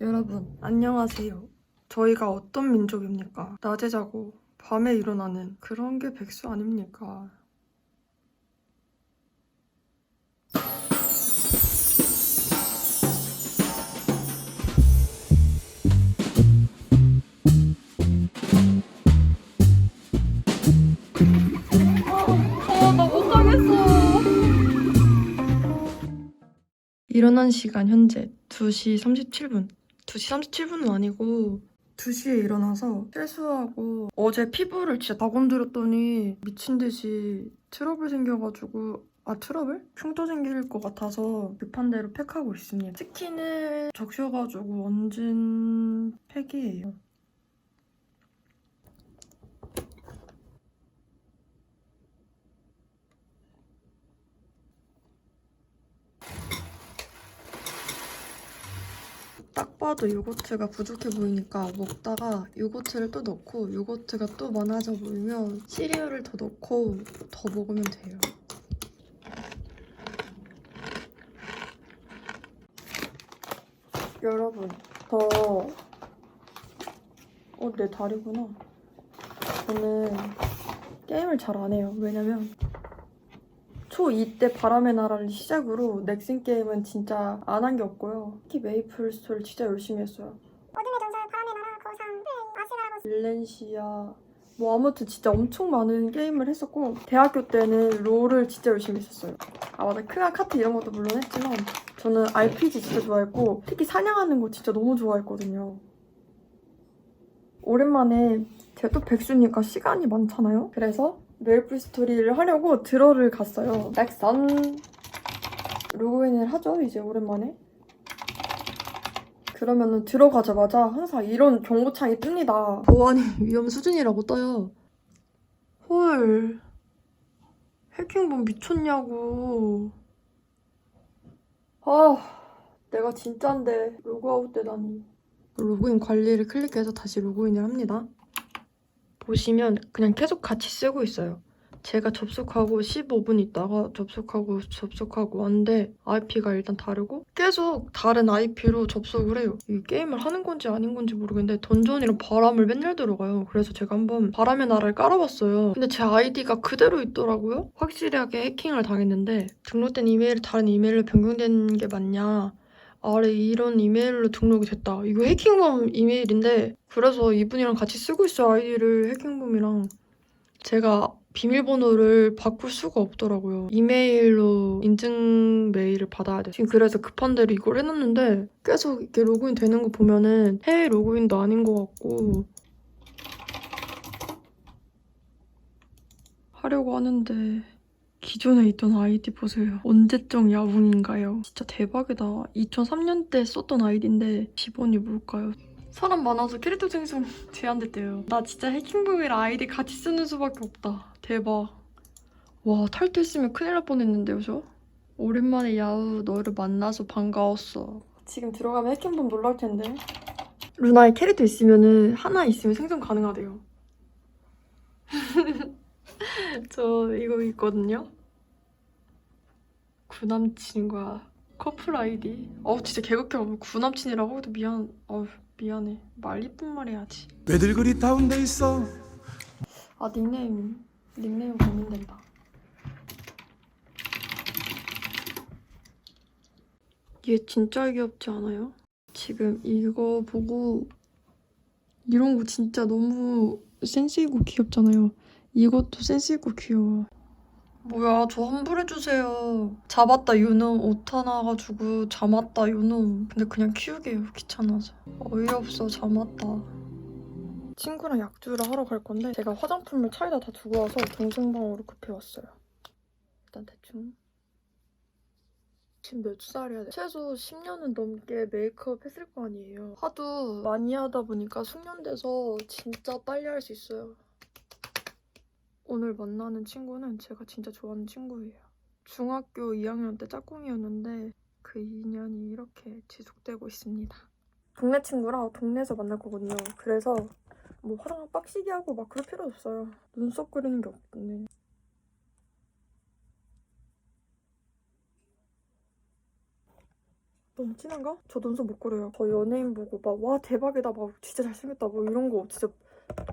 여러분, 안녕하세요. 저희가 어떤 민족입니까? 낮에 자고 밤에 일어나는 그런 게 백수 아닙니까? 일어난 시간 현재 2시 37분. 2시 37분은 아니고 2시에 일어나서 세수하고 어제 피부를 진짜 다 건드렸더니 미친 듯이 트러블 생겨가지고 아 트러블? 흉터 생길 것 같아서 급한 대로 팩하고 있습니다. 치킨을 적셔가지고 얹은 팩이에요. 봐도 요거트가 부족해 보이니까 먹다가 요거트를 또 넣고 요거트가 또 많아져 보이면 시리얼을 더 넣고 더 먹으면 돼요. 여러분, 저... 어, 내 다리구나. 저는 게임을 잘 안 해요. 왜냐면 초2 때 바람의 나라를 시작으로 넥슨 게임은 진짜 안 한 게 없고요. 특히 메이플 스토리 진짜 열심히 했어요. 어둠의 전설, 바람의 나라, 거상, 아시나라고 빌렌시아 뭐 아무튼 진짜 엄청 많은 게임을 했었고 대학교 때는 롤을 진짜 열심히 했었어요. 아 맞아 크가 카트 이런 것도 물론 했지만 저는 RPG 진짜 좋아했고 특히 사냥하는 거 진짜 너무 좋아했거든요. 오랜만에 제가 또 백수니까 시간이 많잖아요. 그래서 메이플 스토리를 하려고 드러를 갔어요. 넥선 로그인을 하죠 이제 오랜만에. 그러면은 들어가자마자 항상 이런 경고창이 뜹니다. 보안이 위험 수준이라고 떠요. 헐. 해킹본 미쳤냐고. 아, 내가 진짠데 로그아웃 되다니. 로그인 관리를 클릭해서 다시 로그인을 합니다. 보시면 그냥 계속 같이 쓰고 있어요. 제가 접속하고 15분 있다가 접속하고 접속하고 왔는데 IP가 일단 다르고 계속 다른 IP로 접속을 해요. 이 게임을 하는 건지 아닌 건지 모르겠는데 던전이랑 바람을 맨날 들어가요. 그래서 제가 한번 바람의 나라를 깔아봤어요. 근데 제 아이디가 그대로 있더라고요. 확실하게 해킹을 당했는데 등록된 이메일이 다른 이메일로 변경된 게 맞냐 아래 이런 이메일로 등록이 됐다. 이거 해킹범 이메일인데 그래서 이분이랑 같이 쓰고 있어요 아이디를 해킹범이랑 제가 비밀번호를 바꿀 수가 없더라고요. 이메일로 인증 메일을 받아야 돼. 지금 그래서 급한 대로 이걸 해놨는데 계속 이렇게 로그인 되는 거 보면은 해외 로그인도 아닌 것 같고 하려고 하는데 기존에 있던 아이디 보세요. 언제적 야붕인가요? 진짜 대박이다. 2003년 때 썼던 아이디인데 기본이 뭘까요? 사람 많아서 캐릭터 생성 제한됐대요. 나 진짜 해킹북이랑 아이디 같이 쓰는 수밖에 없다. 대박. 와 탈퇴했으면 큰일 날 뻔했는데요 저? 오랜만에 야우 너를 만나서 반가웠어. 지금 들어가면 해킹북 놀랄 텐데. 루나의 캐릭터 있으면은 하나 있으면 생성 가능하대요. 저 이거 있거든요. 구남친과 커플 아이디. 어우 진짜 개극해. 구남친이라고 해도 미안. 어우 미안해. 말 이쁜 말 해야지. 왜들 그리 다운돼 있어? 아 닉네임 닉네임 고민된다. 얘 진짜 귀엽지 않아요? 지금 이거 보고 이런 거 진짜 너무 센스 있고 귀엽잖아요. 이것도 센스 있고 귀여워. 뭐야 저 환불해주세요. 잡았다 요놈 오타 나가지고 잡았다 요놈. 근데 그냥 키우게요 귀찮아서. 어이없어 잡았다. 친구랑 약주를 하러 갈 건데 제가 화장품을 차에다 다 두고 와서 동생 방으로 급해 왔어요. 일단 대충 지금 몇 살이야? 최소 10년은 넘게 메이크업 했을 거 아니에요. 하도 많이 하다 보니까 숙련돼서 진짜 빨리 할 수 있어요. 오늘 만나는 친구는 제가 진짜 좋아하는 친구예요. 중학교 2학년 때 짝꿍이었는데 그 인연이 이렇게 지속되고 있습니다. 동네 친구라 동네에서 만날 거거든요. 그래서 뭐 화장 빡시게 하고 막 그럴 필요 없어요. 눈썹 그리는 게 없네. 너 너무 진한가? 저 눈썹 못 그려요. 저 연예인 보고 막 와 대박이다 막 진짜 잘생겼다 뭐 이런 거 진짜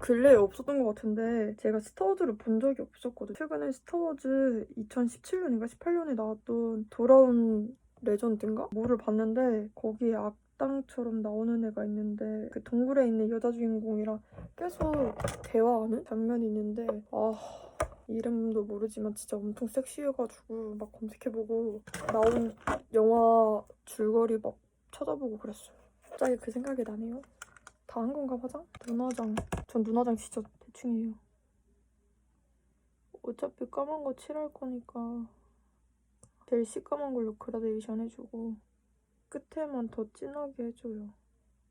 근래에 없었던 것 같은데 제가 스타워즈를 본 적이 없었거든요. 최근에 스타워즈 2017년인가 18년에 나왔던 돌아온 레전드인가? 뭐를 봤는데 거기에 악당처럼 나오는 애가 있는데 그 동굴에 있는 여자 주인공이랑 계속 대화하는 장면이 있는데 아 이름도 모르지만 진짜 엄청 섹시해가지고 막 검색해보고 나온 영화 줄거리 막 찾아보고 그랬어요. 갑자기 그 생각이 나네요. 다 한 건가 화장? 눈화장. 전 눈화장 진짜 대충이에요. 어차피 까만 거 칠할 거니까 제일 시까만 걸로 그라데이션 해주고 끝에만 더 진하게 해줘요.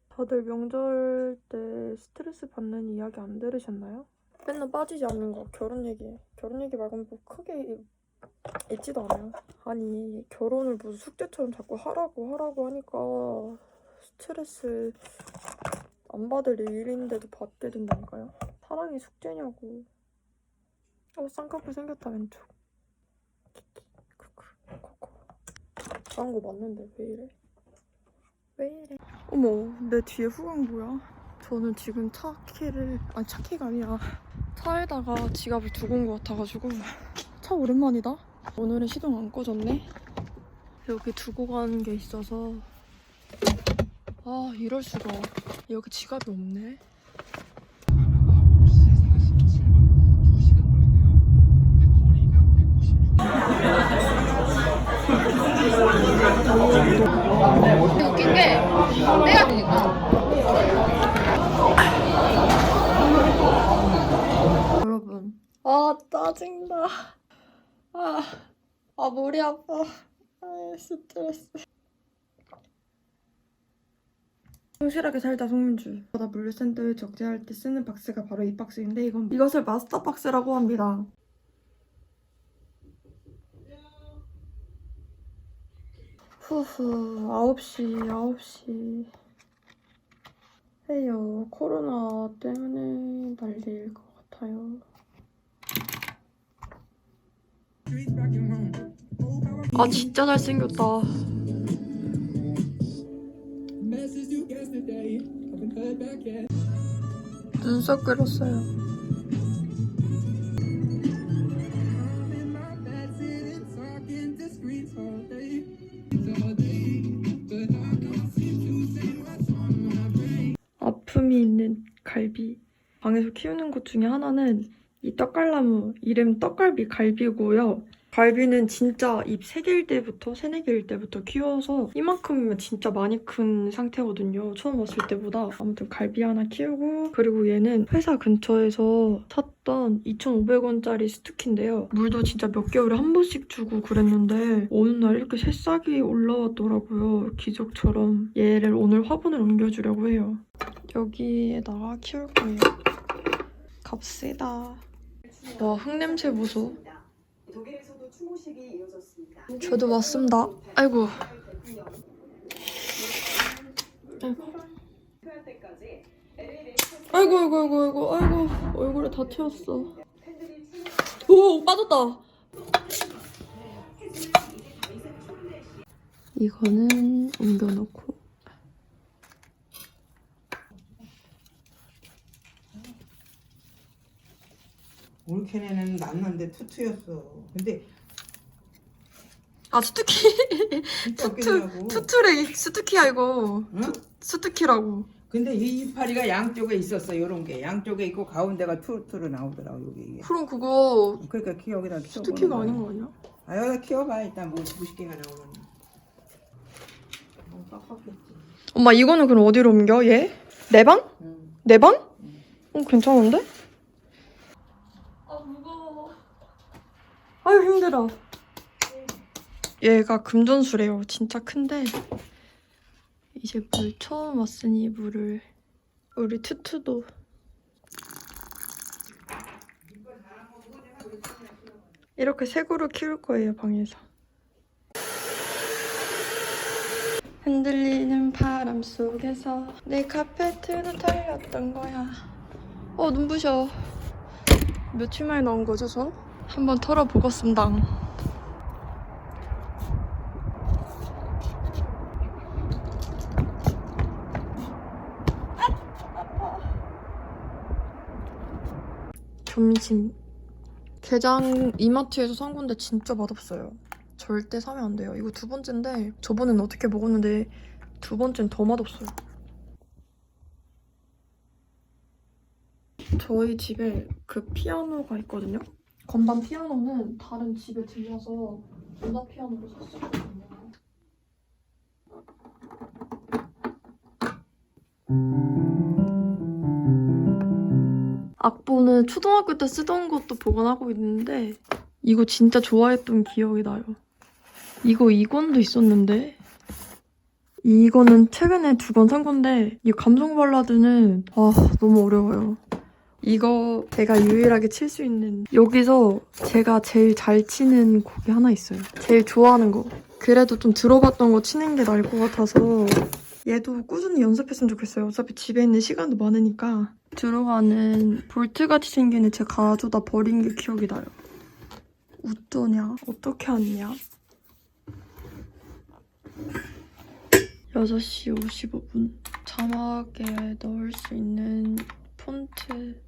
다들 명절 때 스트레스 받는 이야기 안 들으셨나요? 맨날 빠지지 않는 거 결혼 얘기. 결혼 얘기 말고는 뭐 크게 있지도 않아요. 아니 결혼을 무슨 숙제처럼 자꾸 하라고 하라고 하니까 스트레스 안 받을 일인데도 받게 된다니까요. 사랑이 숙제냐고. 어 쌍꺼풀 생겼다 왼쪽. 크크 코코. 잘한 거 맞는데 왜 이래? 왜 이래? 어머 내 뒤에 후광 뭐야? 저는 지금 차 키를 아니 차 키가 아니라 차에다가 지갑을 두고 온 것 같아가지고 차 오랜만이다. 오늘은 시동 안 꺼졌네. 여기 두고 가는 게 있어서 아 이럴 수가 여기 지갑이 없네. 웃긴 게 내가 되니까 여러분. 아 짜증나. 아, 아 머리 아파. 아 스트레스. 성실하게 살다 송민주. 나 물류 샌드위치 적재할 때 쓰는 박스가 바로 이 박스인데 이건 이것을 마스터 박스라고 합니다. 후후 9시 9시 해요 코로나 때문에 난리일 것 같아요 아 진짜 잘생겼다 눈썹 그렸어요 아픔이 있는 갈비 방에서 키우는 것 중에 하나는 이 떡갈나무 이름 떡갈비 갈비고요. 갈비는 진짜 입 3개일 때부터 3, 4개일 때부터 키워서 이만큼이면 진짜 많이 큰 상태거든요. 처음 왔을 때보다. 아무튼 갈비 하나 키우고 그리고 얘는 회사 근처에서 샀던 2,500원짜리 스투키인데요. 물도 진짜 몇 개월에 한 번씩 주고 그랬는데 어느 날 이렇게 새싹이 올라왔더라고요. 기적처럼. 얘를 오늘 화분을 옮겨주려고 해요. 여기에다가 키울 거예요. 갑시다. 와, 흙냄새 보소. 독일에서도 추모식이 이어졌습니다. 저도 왔습니다. 아이고. 아이고. 아이고, 아이고, 아이고, 아이고. 얼굴에 다 튀었어. 오, 빠졌다. 이거는 옮겨놓고. 올케네는 났는데 투투였어. 근데 아, 스투키. 진짜 웃기더라고. 투투래, 스투키야, 이거. 응? 스투키라고. 근데 이 이파리가 양쪽에 있었어. 요런 게 양쪽에 있고 가운데가 투투로 나오더라고 여기 이게. 그럼 그거 그러니까 키 여기다 키워. 스투키가 아닌 거 아니야? 아 여기다 키워봐 일단 뭐 90개가 나오려니. 뭐 빡빡했지. 엄마, 이거는 그럼 어디로 옮겨, 얘? 내 방? 응. 내 방? 어, 괜찮은데? 아, 무거워. 아유, 힘들어. 얘가 금전수래요. 진짜 큰데. 이제 물 처음 왔으니 물을. 우리 투투도. 이렇게 색으로 키울 거예요, 방에서. 흔들리는 바람 속에서 내 카페트는 털렸던 거야. 어, 눈부셔. 며칠 만에 나온 거죠, 저? 한번 털어보겠습니다. 점심 게장 이마트에서 산 건데 진짜 맛없어요. 절대 사면 안 돼요. 이거 두 번째인데 저번엔 어떻게 먹었는데 두 번째는 더 맛없어요. 저희 집에 그 피아노가 있거든요. 건반 피아노는 다른 집에 들려서 전자 피아노를 샀었거든요. 악보는 초등학교 때 쓰던 것도 보관하고 있는데 이거 진짜 좋아했던 기억이 나요. 이거 2권도 있었는데 이거는 최근에 두 권 산 건데 이 감성 발라드는 아 너무 어려워요. 이거 제가 유일하게 칠 수 있는 여기서 제가 제일 잘 치는 곡이 하나 있어요. 제일 좋아하는 거. 그래도 좀 들어봤던 거 치는 게 나을 것 같아서 얘도 꾸준히 연습했으면 좋겠어요. 어차피 집에 있는 시간도 많으니까 들어가는 볼트같이 생긴 애 제가 가져다 버린 게 기억이 나요. 어떠냐? 어떻게 왔냐? 6시 55분. 자막에 넣을 수 있는 폰트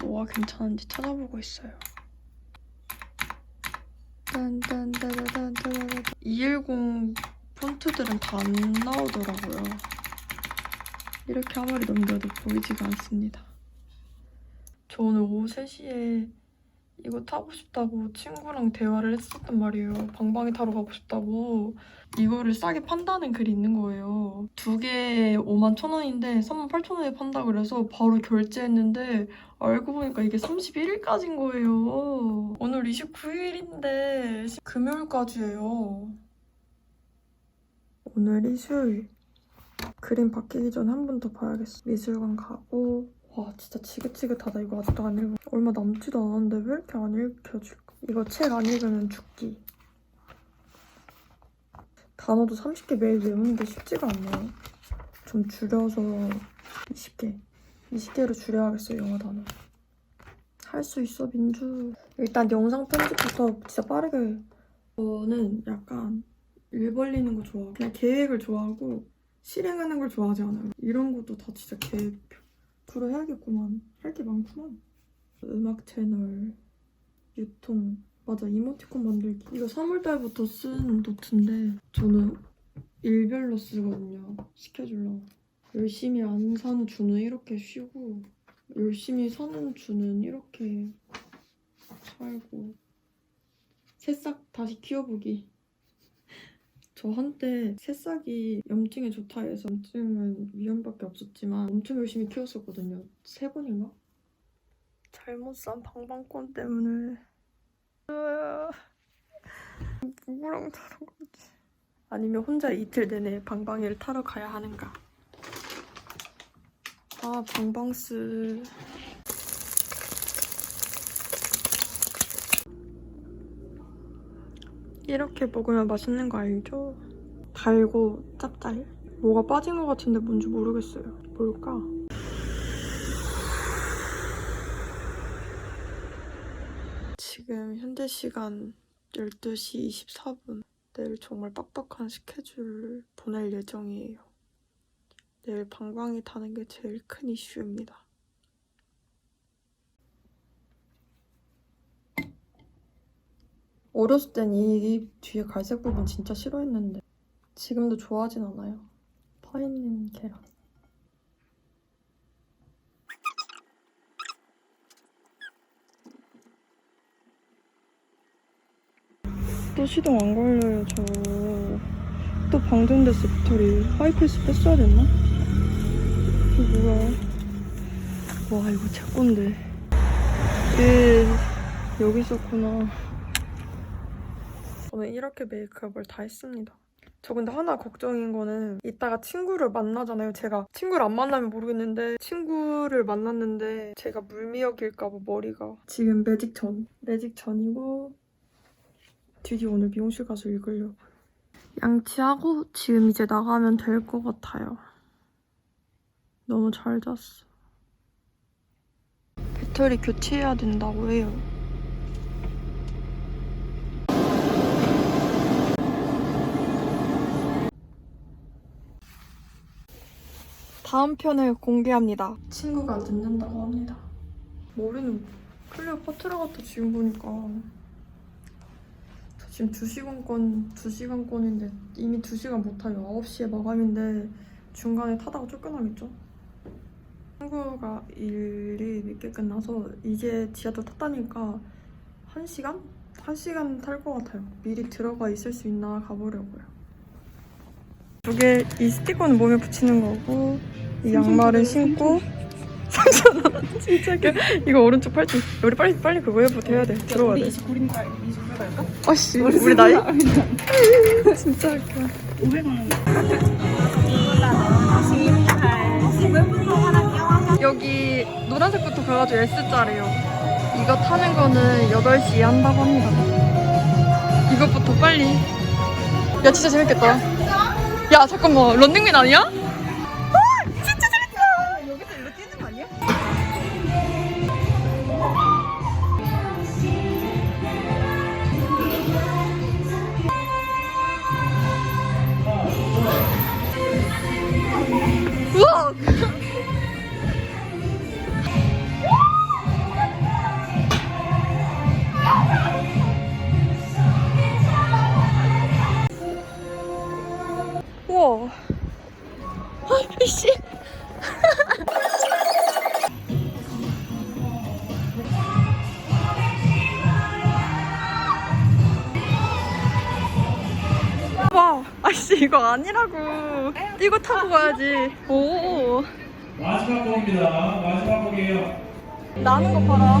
뭐가 괜찮은지 찾아보고 있어요. 딴딴따다단따다다 210 폰트들은 다 안 나오더라고요. 이렇게 아무리 넘겨도 보이지가 않습니다. 저 오늘 오후 3시에 이거 타고 싶다고 친구랑 대화를 했었단 말이에요. 방방이 타러 가고 싶다고. 이거를 싸게 판다는 글이 있는 거예요. 두 개에 5만 천 원인데 3만 8천 원에 판다 그래서 바로 결제했는데 알고 보니까 이게 31일까지인 거예요. 오늘 29일인데 금요일까지예요. 오늘이 수요일. 그림 바뀌기 전에 한번 더 봐야겠어. 미술관 가고 와 진짜 지긋지긋하다 이거 아직도 안 읽어. 얼마 남지도 않았는데 왜 이렇게 안 읽혀줄까? 이거 책 안 읽으면 죽기. 단어도 30개 매일 외우는 게 쉽지가 않네요. 좀 줄여서 20개. 20개로 줄여야겠어요, 영어 단어. 할 수 있어, 민주. 일단 영상 편집부터 진짜 빠르게. 저는 약간 일 벌리는 거 좋아하고, 그냥 계획을 좋아하고, 실행하는 걸 좋아하지 않아요. 이런 것도 다 진짜 계획표로 해야겠구만. 할 게 많구만. 음악 채널, 유통, 맞아 이모티콘 만들기 이거 3월달부터 쓴 노트인데 저는 일별로 쓰거든요 스케줄로 열심히 안 사는 주는 이렇게 쉬고 열심히 사는 주는 이렇게 살고 새싹 다시 키워보기 저 한때 새싹이 염증에 좋다 해서 염증은 위험밖에 없었지만 엄청 열심히 키웠었거든요 세 번인가? 잘못 산 방방권 때문에 누구랑 타러 가지? 아니면 혼자 이틀 내내 방방이를 타러 가야 하는가? 아 방방스 이렇게 먹으면 맛있는 거 알죠? 달고 짭짤 뭐가 빠진 것 같은데 뭔지 모르겠어요 뭘까? 지금 현재 시간 12시 24분. 내일 정말 빡빡한 스케줄을 보낼 예정이에요. 내일 방광이 타는 게 제일 큰 이슈입니다. 어렸을 땐 이 뒤에 갈색 부분 진짜 싫어했는데 지금도 좋아하진 않아요. 파있는 계란. 또 시동 안 걸려요 저. 또 방전됐어 배터리. 하이패스 뺐어야 됐나? 이거 뭐야? 와 이거 제 건데. 예 여기 있었구나. 저는 이렇게 메이크업을 다 했습니다. 저 근데 하나 걱정인 거는 이따가 친구를 만나잖아요. 제가 친구를 안 만나면 모르겠는데 친구를 만났는데 제가 물미역일까 봐 머리가 지금 매직 전 매직 전이고 드디어 오늘 미용실 가서 읽으려고. 양치하고 지금 이제 나가면 될 것 같아요. 너무 잘 잤어. 배터리 교체해야 된다고 해요. 다음 편을 공개합니다. 친구가 늦는다고 합니다. 머리는 클리어 파트라 같아 지금 보니까 저 지금 2시간권 2시간권인데 이미 2시간 못 타요 9시에 마감인데 중간에 타다가 쫓겨나겠죠 친구가 일이 늦게 끝나서 이제 지하철 탔다니까 1시간? 1시간 탈 것 같아요 미리 들어가 있을 수 있나 가보려고요 이게 이 스티커는 몸에 붙이는 거고 이 양말은 신고. 3,000원 진짜 웃겨 이거 오른쪽 팔찌 우리 빨리 빨리 그거 해부터 해야 돼. 들어가야 돼. 29인가 28인가 할까? 아씨 우리 나이? 진짜 웃겨. 여기 노란색부터 가가지고 S자래요. 이거 타는 거는 8시에 한다고 합니다. 이것부터 빨리. 야 진짜 재밌겠다 야 잠깐만 런닝맨 아니야? 이거 아니라고 이거 타고 가야지 오 마지막 곡입니다. 마지막 곡이에요. 나는 거 봐라.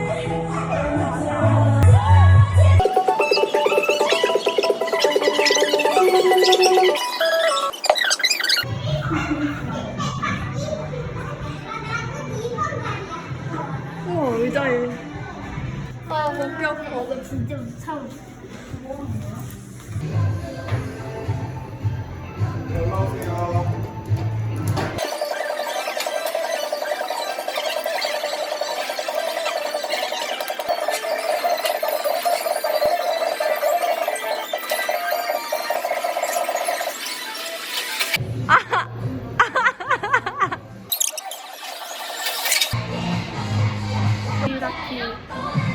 Bye.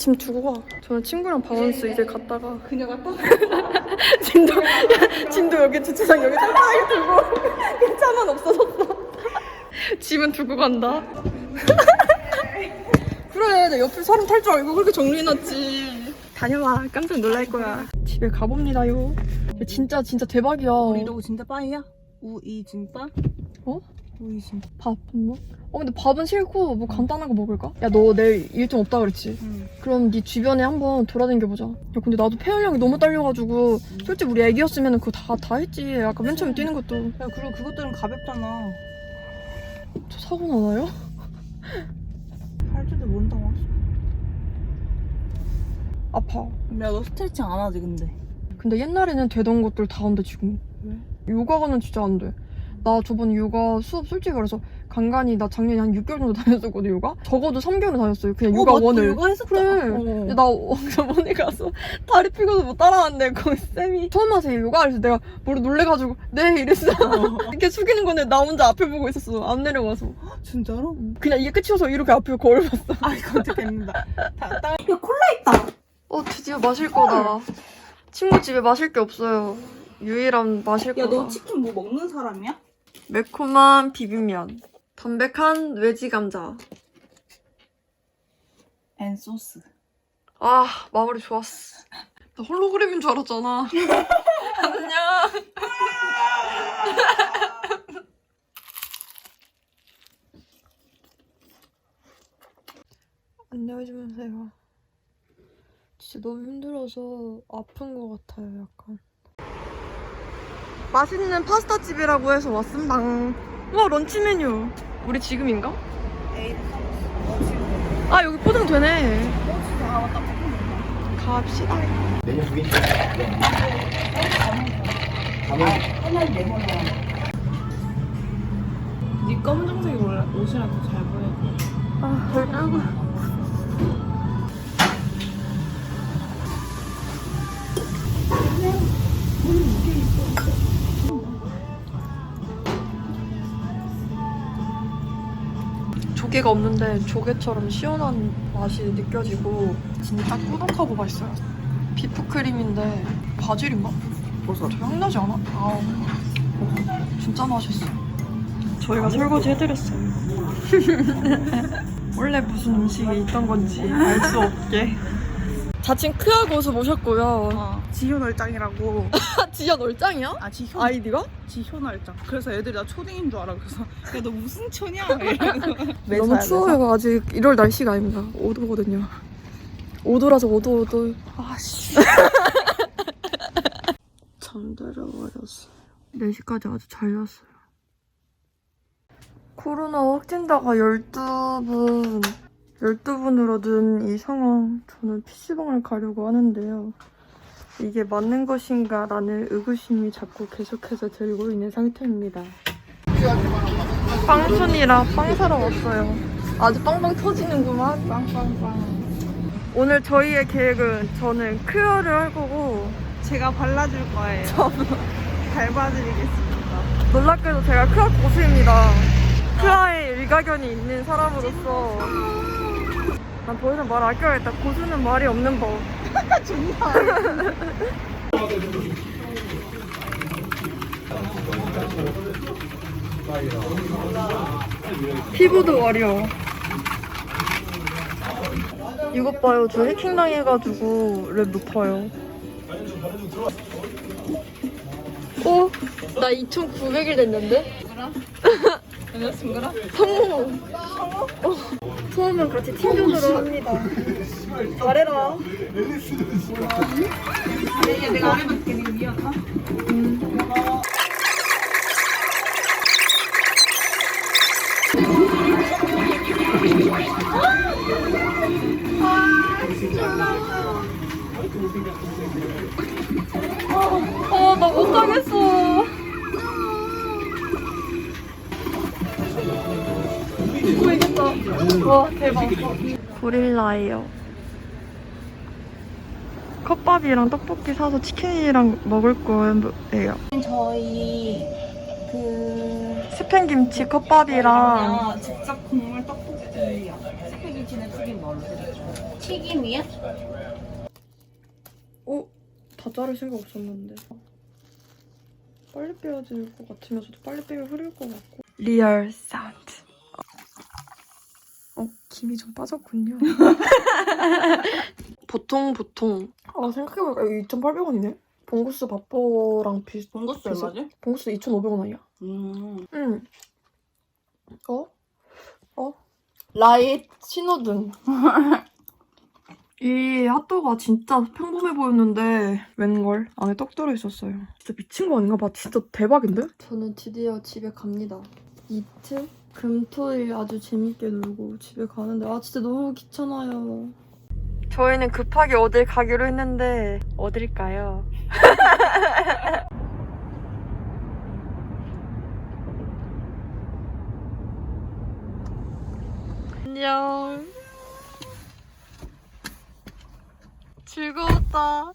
짐 두고 가. 저는 친구랑 바운스 이제 갔다가 그녀 갔다? 짐도 야, 짐도 여기 주차장 여기 짱짱하게 두고 차만 없어졌어. 짐은 두고 간다. 그래, 내 옆에 사람 탈 줄 알고 그렇게 정리해놨지. 다녀와, 깜짝 놀랄 거야. 집에 가봅니다요. 야, 진짜 진짜 대박이야. 우리도 진짜 빠이야? 우이 진빠? 어? 우이진. 밥 뭐? 어 근데 밥은 싫고 뭐 간단한 거 먹을까? 야 너 내일 일정 없다 그랬지? 응. 그럼 네 주변에 한번 돌아다녀 보자. 야 근데 나도 폐활량이 너무 딸려가지고 솔직히 우리 애기였으면 그거 다 다 했지. 아까 맨 처음에 뛰는 것도 야 그리고 그것들은 가볍잖아. 저 사고 나나요? 할 줄도 모른다고 하지. 아파. 야너 스트레칭 안 하지 근데? 근데 옛날에는 되던 것들 다 한대 지금. 왜? 요가가는 진짜 안 돼. 나 저번 요가 수업 솔직히 말해서 간간히 나 작년에 한 6개월 정도 다녔었거든 요가. 적어도 3개월 다녔어요. 그냥 요가 맞다, 원을. 요가 했었다. 그래. 어. 나 어, 저번에 가서 다리 삐고도 못 따라왔는데 거기 쌤이 처음 하세요 요가 그래서 내가 머리 놀래가지고 네 이랬어 이렇게 숙이는 건데 나 혼자 앞에 보고 있었어 안 내려가서 진짜로? 그냥 이게 끝이어서 이렇게 앞에 거울 봤어 아 이거 어떻게 했는다. 다, 땅. 어 드디어 마실 거다 친구 집에 마실 게 없어요. 유일한 마실 야, 거가 너 치킨 뭐 먹는 사람이야? 매콤한 비빔면, 담백한 외지 감자. 앤 소스. 아 마무리 좋았어. 나 홀로그램인 줄 알았잖아. 안녕. 안녕해주면서요. 진짜 너무 힘들어서 아픈 것 같아요, 약간. 맛있는 파스타 집이라고 해서 왔음방. 와 런치 메뉴. 우리 지금인가? 아 여기 포장 되네. 갑시다. 네 검정색이 원래 옷이랑 더잘 보여. 아, 덜 떨고. 조개가 없는데 조개처럼 시원한 맛이 느껴지고 진짜 꾸덕하고 맛있어요. 비프 크림인데 바질인가? 버섯. 되게 향나지 않아? 아, 진짜 맛있어. 저희가 설거지 해드렸어요. 원래 무슨 음식이 있던 건지 알 수 없게. 자칭 크아 고수 모셨고요. 어, 지효 얼짱이라고. 지연 얼짱이야? 아, 지효. 아이디가? 지효 얼짱. 그래서 애들이 나 초딩인 줄 알아. 그래서 야, 너 무슨 초냐? 이러고. 너무 추워요. 아직 이럴 날씨가 아닙니다. 5도거든요. 5도라서 5도 5도. 아씨. 잠들어 버렸어요. 4시까지 아주 잘 잤어요. 코로나 확진자가 12분, 12분으로 는 이 상황. 저는 PC방을 가려고 하는데요. 이게 맞는 것인가 라는 의구심이 자꾸 계속해서 들고 있는 상태입니다. 빵순이랑 빵 사러 왔어요. 아주 빵빵 터지는구만. 빵빵빵. 오늘 저희의 계획은 저는 크어를 할 거고 제가 발라줄 거예요. 저도 밟아드리겠습니다. 놀랍게도 제가 크아 고수입니다. 크아에 일가견이 있는 사람으로서 난 더 이상 말 아껴야겠다. 고수는 말이 없는 법. 피부도 와려. 이것 봐요. 저 해킹 당해가지고 랩 높아요. 어? 나 2,900일 됐는데? 여자친구랑? 성우. 어, 처음엔 같이 팀전으로 합니다. 잘해라. 얘 내가 안 해볼게. 니 미안하? 어, 나 못하겠어. 와, 대박. 고릴라예요. 컵밥이랑 떡볶이 사서 치킨이랑 먹을 거예요. 저희 그 스팸 김치 컵밥이랑 직접 국물 떡볶이야. 스팸 김치는 튀김 뭘로 드릴까요? 튀김이야? 어? 다 자를 생각 없었는데 빨리 빼야 될 것 같으면서도 빨리 빼면 흐릴 것 같고 리얼 사운드 어? 김이 좀 빠졌군요 보통 보통 아 생각해보니까 이거 2,800원이네 봉구스 밥버랑 비슷 비슷- 얼마지? 봉구스 2,500원 아니야? 음. 응 어? 어? 라이트 신호등 이 핫도그가 진짜 평범해 보였는데 웬걸 안에 떡 들어 있었어요. 진짜 미친 거 아닌가 봐. 진짜 대박인데? 저는 드디어 집에 갑니다. 이틀? 금토일 아주 재밌게 놀고 집에 가는데 아 진짜 너무 귀찮아요. 저희는 급하게 어딜 가기로 했는데 어딜까요? 안녕. 즐거웠다.